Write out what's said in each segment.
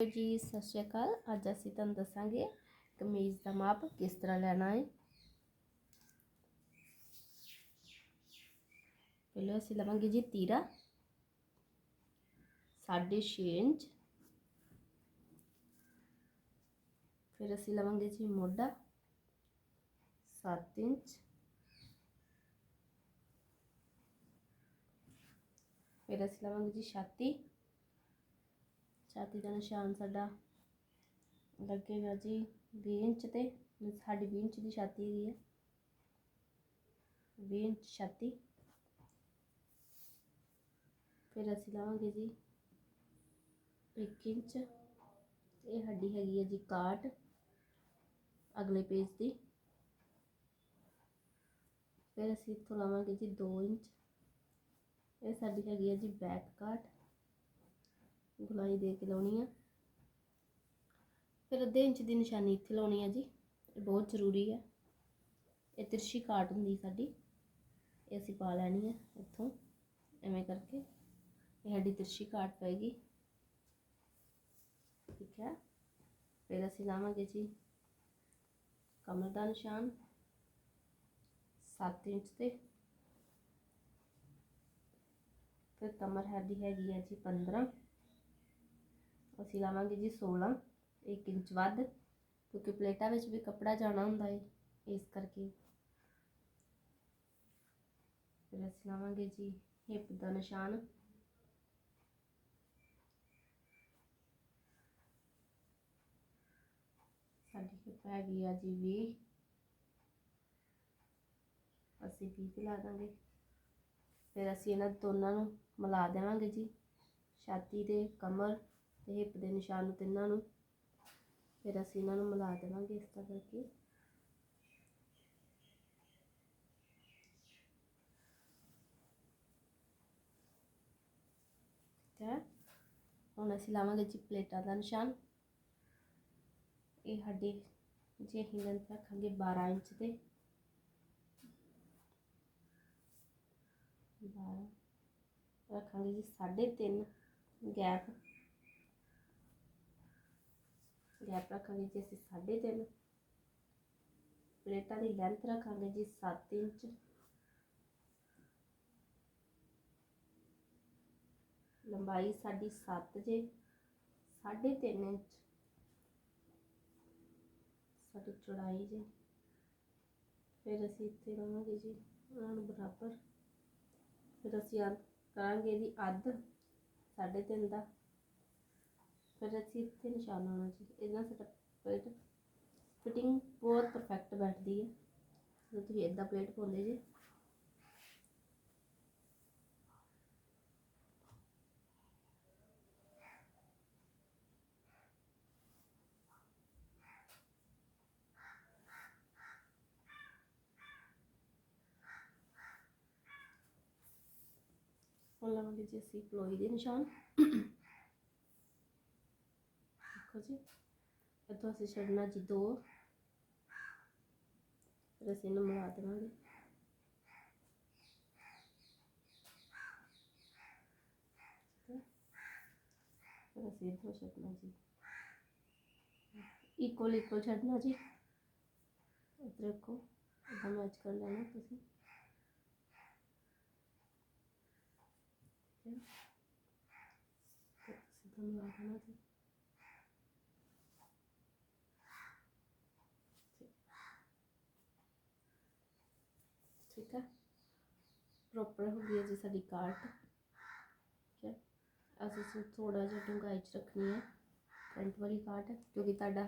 ਜੀ, ਸਤਿ ਸ਼੍ਰੀ ਅਕਾਲ। ਅੱਜ ਅਸੀਂ ਤੁਹਾਨੂੰ ਦੱਸਾਂਗੇ ਕਮੀਜ਼ ਦਾ ਮਾਪ ਕਿਸ ਤਰ੍ਹਾਂ ਲੈਣਾ ਹੈ। ਪਹਿਲਾਂ ਅਸੀਂ ਲਵਾਂਗੇ ਜੀ ਤੀਰਾ 6.5 ਇੰਚ। ਫਿਰ ਅਸੀਂ ਲਵਾਂਗੇ ਜੀ ਮੋਢਾ 7 ਇੰਚ। ਫਿਰ ਅਸੀਂ ਲਵਾਂਗੇ ਜੀ ਛਾਤੀ। ਛਾਤੀ ਦਾ ਨਿਸ਼ਾਨ ਸਾਡਾ ਲੱਗੇਗਾ ਜੀ 20 ਇੰਚ ਤੇ ਸਾਡੀ 20 ਇੰਚ ਦੀ ਛਾਤੀ ਹੈਗੀ ਹੈ 20 ਇੰਚ ਛਾਤੀ। ਫਿਰ ਅਸੀਂ ਲਾਵਾਂਗੇ ਜੀ 1 ਇੰਚ ਇਹ ਹੱਡੀ ਹੈਗੀ ਹੈ ਜੀ ਕਾਟ ਅਗਲੇ ਪੇਜ ਦੀ। ਫਿਰ ਅਸੀਂ ਇੱਥੋਂ ਲਾਵਾਂਗੇ ਜੀ 2 ਇੰਚ, ਇਹ ਸਾਡੀ ਹੈਗੀ ਹੈ ਜੀ ਬੈਕ ਕਾਟ। ਗੁਲਾਈ ਦੇ ਕੇ ਲਾਉਣੀ ਆ। ਫਿਰ ਅੱਧੇ ਇੰਚ ਦੀ ਨਿਸ਼ਾਨੀ ਇੱਥੇ ਲਾਉਣੀ ਆ ਜੀ। ਇਹ ਬਹੁਤ ਜ਼ਰੂਰੀ ਹੈ ਇਹ ਤਿਰਛੀ ਕਾਟ ਹੁੰਦੀ ਸਾਡੀ। ਇਹ ਅਸੀਂ ਪਾ ਲੈਣੀ ਹੈ ਇੱਥੋਂ, ਐਵੇਂ ਕਰਕੇ। ਇਹ ਸਾਡੀ ਤਿਰਛੀ ਕਾਟ ਪਏਗੀ ਠੀਕ ਹੈ ਫਿਰ ਅਸੀਂ ਲਾਵਾਂਗੇ ਜੀ ਕਮਰ ਦਾ ਨਿਸ਼ਾਨ 7 ਇੰਚ ਤੇ। ਫਿਰ ਕਮਰ ਸਾਡੀ ਹੈਗੀ ਹੈ ਜੀ 15 ਅਸੀਂ ਲਾਵਾਂਗੇ ਜੀ 16 1 ਇੰਚ ਵੱਧ, ਕਿਉਂਕਿ ਪਲੇਟਾਂ ਵਿੱਚ ਵੀ ਕੱਪੜਾ ਜਾਣਾ ਹੁੰਦਾ ਹੈ ਇਸ ਕਰਕੇ। ਫਿਰ ਅਸੀਂ ਲਾਵਾਂਗੇ ਜੀ ਹਿੱਪ ਦਾ ਨਿਸ਼ਾਨ। ਸਾਡੀ ਹਿੱਪ ਹੈਗੀ ਆ ਜੀ 20 ਅਸੀਂ 20 ਤੇ ਲਾ ਦਾਂਗੇ। ਫਿਰ ਅਸੀਂ ਇਹਨਾਂ ਦੋਨਾਂ ਨੂੰ ਮਿਲਾ ਦੇਵਾਂਗੇ ਜੀ। ਛਾਤੀ ਤੇ ਕਮਰ ਹਿੱਪ ਦੇ ਨਿਸ਼ਾਨ ਨੂੰ ਤਿੰਨਾਂ ਨੂੰ, ਫਿਰ ਅਸੀਂ ਇਹਨਾਂ ਨੂੰ ਮਿਲਾ ਦੇਵਾਂਗੇ ਇਸ ਤਰ੍ਹਾਂ ਕਰਕੇ। ਠੀਕ ਹੈ? ਹੁਣ ਅਸੀਂ ਲਾਵਾਂਗੇ ਜੀ ਪਲੇਟਾਂ ਦਾ ਨਿਸ਼ਾਨ। ਇਹ ਸਾਡੀ ਜੇ ਅਸੀਂ ਲੈਂਥ ਰੱਖਾਂਗੇ 12 ਇੰਚ ਤੇ 12 ਰੱਖਾਂਗੇ ਜੀ 3.5 ਗੈਪ। ਗੈਪ ਰੱਖਾਂਗੇ ਜੀ ਅਸੀਂ 3.5 ਪਲੇਟਾਂ ਦੀ ਲੈਂਥ ਰੱਖਾਂਗੇ ਜੀ 7 ਇੰਚ। ਲੰਬਾਈ ਸਾਡੀ 7 ਜੇ 3.5 ਇੰਚ। ਸਾਡੀ ਚੌੜਾਈ ਜੇ। ਫਿਰ ਅਸੀਂ ਇੱਥੇ ਲਾਵਾਂਗੇ ਜੀ, ਉਹਨਾਂ ਨੂੰ ਬਰਾਬਰ। ਫਿਰ ਅਸੀਂ ਕਰਾਂਗੇ ਜੀ ਅੱਧ 3.5 ਦਾ। ਫਿਰ ਅਸੀਂ ਇੱਥੇ ਨਿਸ਼ਾਨ ਲਾਉਣਾ ਜੀ ਇਹਦਾ ਸਾਡਾ ਪਲੇਟ ਫਿਟਿੰਗ ਬਹੁਤ ਪਰਫੈਕਟ ਬੈਠਦੀ ਹੈ ਜਦੋਂ ਤੁਸੀਂ ਇਦਾਂ ਪਲੇਟ ਪਾਉਂਦੇ ਜੀ ਹੁਣ ਲਾਵਾਂਗੇ ਜੀ ਅਸੀਂ ਪਲੋਈ ਦੇ ਨਿਸ਼ਾਨ ਦੇਖੋ ਜੀ ਇੱਥੋਂ ਅਸੀਂ ਛੱਡਣਾ ਜੀ ਦੋ ਫਿਰ ਅਸੀਂ ਇਹਨੂੰ ਮਿਲਾ ਦੇਵਾਂਗੇ ਫਿਰ ਅਸੀਂ ਇੱਥੋਂ ਛੱਡਣਾ ਜੀ ਇਕੁਅਲ ਇਕੁਅਲ ਛੱਡਣਾ ਜੀ ਇੱਧਰ ਰੱਖੋ ਇਦਾਂ ਮੈਚ ਕਰ ਲੈਣਾ ਤੁਸੀਂ ਠੀਕ ਮਿਲਾ ਦੇਣਾ ਜੀ ਠੀਕ ਹੈ ਪ੍ਰੋਪਰ ਹੋ ਗਈ ਹੈ ਜੀ ਸਾਡੀ ਕਾਰਟ ਠੀਕ ਹੈ ਅਸੀਂ ਇਸ ਥੋੜਾ ਜਿਹਾ ਡੂੰਘਾਈ ਚ ਰੱਖਣੀ ਹੈ ਫਰੰਟ ਵਾਲੀ ਕਾਰਟ ਕਿਉਂਕਿ ਤੁਹਾਡਾ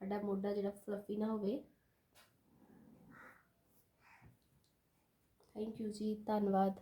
ਸਾਡਾ ਮੋਢਾ ਜਿਹੜਾ ਫਲਫੀ ਨਾ ਹੋਵੇ ਥੈਂਕ ਯੂ ਜੀ ਧੰਨਵਾਦ